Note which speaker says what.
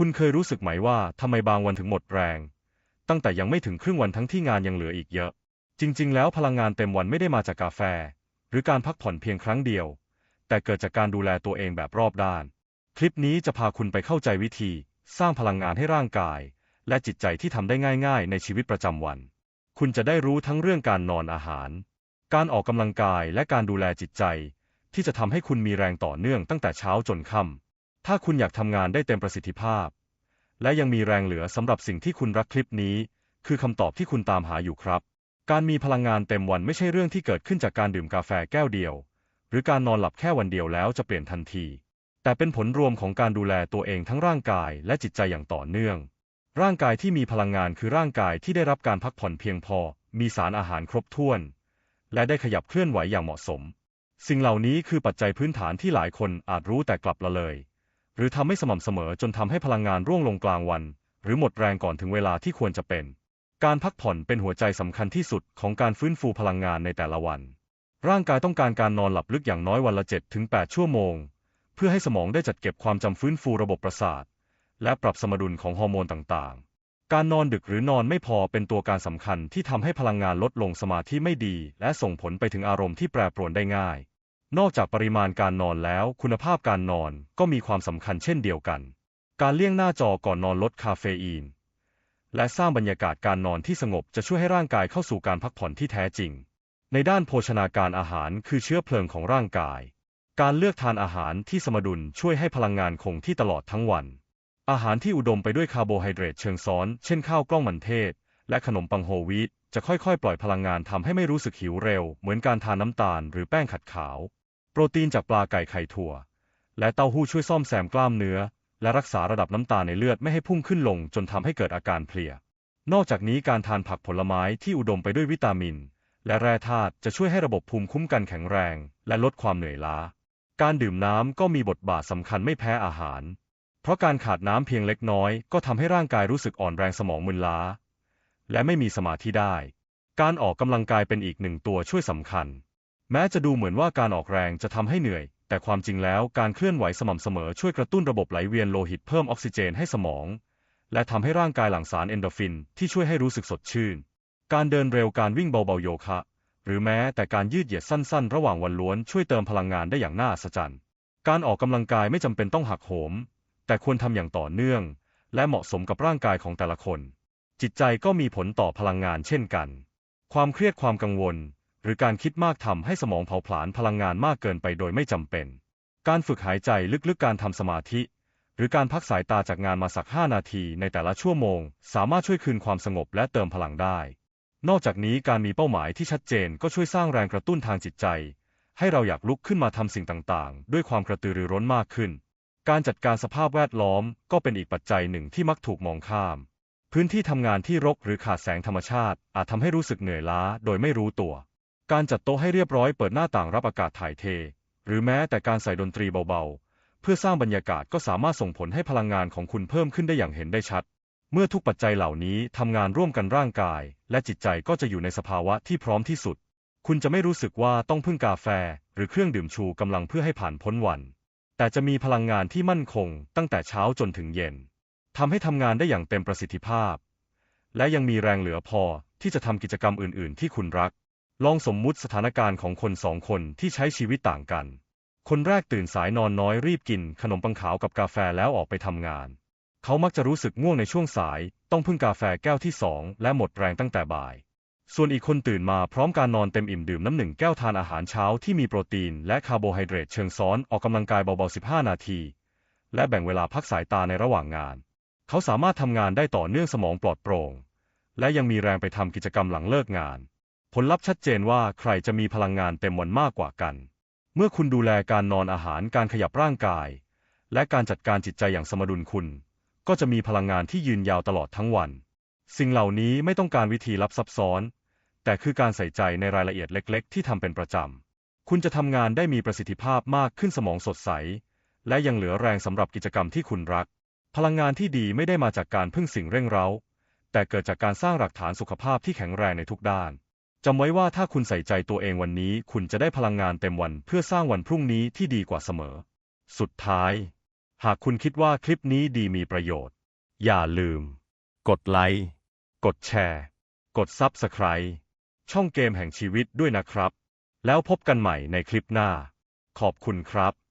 Speaker 1: คุณเคยรู้สึกไหมว่าทำไมบางวันถึงหมดแรง ตั้งแต่ยังไม่ถึงครึ่งวันทั้งที่งานยังเหลืออีกเยอะ จริง ๆ แล้วพลังงานเต็มวันไม่ได้มาจากกาแฟ หรือการพักผ่อนเพียงครั้งเดียว แต่เกิดจากการดูแลตัวเองแบบรอบด้าน คลิปนี้จะพาคุณไปเข้าใจวิธี สร้างพลังงานให้ร่างกาย และจิตใจที่ทำได้ง่าย ๆ ในชีวิตประจำวัน คุณจะได้รู้ทั้งเรื่องการนอนอาหาร การออกกำลังกายและการดูแลจิตใจ ที่จะทำให้คุณมีแรงต่อเนื่องตั้งแต่เช้าจนค่ำ ถ้าคุณอยากทำงานได้เต็มประสิทธิภาพ และยังมีแรงเหลือสำหรับสิ่งที่คุณรักคลิปนี้ คือคำตอบที่คุณตามหาอยู่ครับ การมีพลังงานเต็มวันไม่ใช่เรื่องที่เกิดขึ้นจากการดื่มกาแฟแก้วเดียว หรือการนอนหลับแค่วันเดียวแล้วจะเปลี่ยนทันที แต่เป็นผลรวมของการดูแลตัวเองทั้งร่างกายและจิตใจอย่างต่อเนื่อง ร่างกายที่มีพลังงานคือร่างกายที่ได้รับการพักผ่อนเพียงพอ มีสารอาหารครบถ้วน และได้ขยับเคลื่อนไหวอย่างเหมาะสม สิ่งเหล่านี้คือปัจจัยพื้นฐานที่หลายคนอาจรู้แต่กลับละเลย หรือทำไม่สม่ำเสมอจนทำให้พลังงานร่วงลงกลางวัน หรือหมดแรงก่อนถึงเวลาที่ควรจะเป็น การพักผ่อนเป็นหัวใจสำคัญที่สุดของการฟื้นฟูพลังงานในแต่ละวัน ร่างกายต้องการการนอนหลับลึกอย่างน้อยวันละ7ถึง8ชั่วโมง เพื่อให้สมองได้จัดเก็บความจำฟื้นฟูระบบประสาท และปรับสมดุลของฮอร์โมนต่างๆ การนอนดึกหรือนอนไม่พอเป็นตัวการสำคัญที่ทำให้พลังงานลดลงสมาธิไม่ดี และส่งผลไปถึงอารมณ์ที่แปรปรวนได้ง่าย นอกจากปริมาณการนอนแล้วคุณภาพการนอนก็มีความสำคัญเช่นเดียวกัน การเลี่ยงหน้าจอก่อนนอนลดคาเฟอีน และสร้างบรรยากาศการนอนที่สงบจะช่วยให้ร่างกายเข้าสู่การพักผ่อนที่แท้จริง ในด้านโภชนาการอาหารคือเชื้อเพลิงของร่างกาย การเลือกทานอาหารที่สมดุลช่วยให้พลังงานคงที่ตลอดทั้งวัน อาหารที่อุดมไปด้วยคาร์โบไฮเดรตเชิงซ้อน เช่นข้าวกล้องมันเทศ และขนมปังโฮลวีต จะค่อยๆ ปล่อยพลังงานทำให้ไม่รู้สึกหิวเร็ว เหมือนการทานน้ำตาลหรือแป้งขัดขาว โปรตีนจากปลาไก่ไข่ถั่ว และเต้าหู้ช่วยซ่อมแซมกล้ามเนื้อ และรักษาระดับน้ำตาลในเลือดไม่ให้พุ่งขึ้นลงจนทำให้เกิดอาการเพลีย นอกจากนี้การทานผักผลไม้ที่อุดมไปด้วยวิตามิน และแร่ธาตุจะช่วยให้ระบบภูมิคุ้มกันแข็งแรง และลดความเหนื่อยล้า การดื่มน้ำก็มีบทบาทสำคัญไม่แพ้อาหาร เพราะการขาดน้ำเพียงเล็กน้อย ก็ทำให้ร่างกายรู้สึกอ่อนแรงสมองมึนล้า และไม่มีสมาธิได้ การออกกำลังกายเป็นอีกหนึ่งตัวช่วยสำคัญ แม้จะดูเหมือนว่าการออกแรงจะทำให้เหนื่อย แต่ความจริงแล้วการเคลื่อนไหวสม่ำเสมอช่วยกระตุ้นระบบไหลเวียนโลหิตเพิ่มออกซิเจนให้สมอง และทำให้ร่างกายหลั่งสารเอนโดฟินที่ช่วยให้รู้สึกสดชื่น การเดินเร็วการวิ่งเบาๆโยคะ หรือแม้แต่การยืดเหยียดสั้น ๆ ระหว่างวันล้วนช่วยเติมพลังงานได้อย่างน่าอัศจรรย์การออกกำลังกายไม่จำเป็นต้องหักโหม แต่ควรทำอย่างต่อเนื่อง และเหมาะสมกับร่างกายของแต่ละคน จิตใจก็มีผลต่อพลังงานเช่นกัน ความเครียดความกังวล หรือการคิดมากทำให้สมองเผาผลาญพลังงานมากเกินไปโดยไม่จำเป็น การฝึกหายใจลึกๆ การทำสมาธิ หรือการพักสายตาจากงานมาสัก 5 นาทีในแต่ละชั่วโมง สามารถช่วยคืนความสงบและเติมพลังได้ นอกจากนี้การมีเป้าหมายที่ชัดเจนก็ช่วยสร้างแรงกระตุ้นทางจิตใจ ให้เราอยากลุกขึ้นมาทำสิ่งต่างๆ ด้วยความกระตือรือร้นมากขึ้น การจัดการสภาพแวดล้อมก็เป็นอีกปัจจัยหนึ่งที่มักถูกมองข้าม พื้นที่ทำงานที่รกหรือขาดแสงธรรมชาติ อาจทำให้รู้สึกเหนื่อยล้าโดยไม่รู้ตัว การจัดโต๊ะให้เรียบร้อยเปิดหน้าต่างรับอากาศถ่ายเท หรือแม้แต่การใส่ดนตรีเบาๆ เพื่อสร้างบรรยากาศก็สามารถส่งผลให้พลังงานของคุณเพิ่มขึ้นได้อย่างเห็นได้ชัด เมื่อทุกปัจจัยเหล่านี้ทำงานร่วมกันร่างกาย และจิตใจก็จะอยู่ในสภาวะที่พร้อมที่สุด คุณจะไม่รู้สึกว่าต้องพึ่งกาแฟ หรือเครื่องดื่มชูกำลังเพื่อให้ผ่านพ้นวัน แต่จะมีพลังงานที่มั่นคง ตั้งแต่เช้าจนถึงเย็น ทำให้ทำงานได้อย่างเต็มประสิทธิภาพ และยังมีแรงเหลือพอที่จะทำกิจกรรมอื่น ๆ ที่คุณรัก ลองสมมุติสถานการณ์ของคนสองคนที่ใช้ชีวิตต่างกัน คนแรกตื่นสายนอนน้อยรีบกินขนมปังขาวกับกาแฟแล้วออกไปทำงาน เขามักจะรู้สึกง่วงในช่วงสาย ต้องพึ่งกาแฟแก้วที่สองและหมดแรงตั้งแต่บ่าย ส่วนอีกคนตื่นมาพร้อมการนอนเต็มอิ่มดื่มน้ำหนึ่งแก้วทานอาหารเช้าที่มีโปรตีน และคาร์โบไฮเดรตเชิงซ้อนออกกำลังกายเบาๆ 15 นาที และแบ่งเวลาพักสายตาในระหว่างงาน เขาสามารถทำงานได้ต่อเนื่องสมองปลอดโปร่ง และยังมีแรงไปทำกิจกรรมหลังเลิกงาน ผลลัพธ์ชัดเจนว่าใครจะมีพลังงานเต็มวันมากกว่ากัน เมื่อคุณดูแลการนอนอาหารการขยับร่างกาย และการจัดการจิตใจอย่างสมดุลคุณ ก็จะมีพลังงานที่ยืนยาวตลอดทั้งวัน สิ่งเหล่านี้ไม่ต้องการวิธีลับซับซ้อน แต่คือการใส่ใจในรายละเอียดเล็ก ๆ ที่ทำเป็นประจำคุณจะทำงานได้มีประสิทธิภาพมากขึ้นสมองสดใส และยังเหลือแรงสำหรับกิจกรรมที่คุณรัก พลังงานที่ดีไม่ได้มาจากการพึ่งสิ่งเร่งเร้า แต่เกิดจากการสร้างหลักฐานสุขภาพที่แข็งแรงในทุกด้านจำไว้ว่าถ้าคุณใส่ใจตัวเองวันนี้ คุณจะได้พลังงานเต็มวันเพื่อสร้างวันพรุ่งนี้ที่ดีกว่าเสมอ สุดท้าย หากคุณคิดว่าคลิปนี้ดีมีประโยชน์ อย่าลืม กดไลค์ กดแชร์ กด Subscribe ช่องเกมแห่งชีวิตด้วยนะครับ แล้วพบกันใหม่ในคลิปหน้า ขอบคุณครับ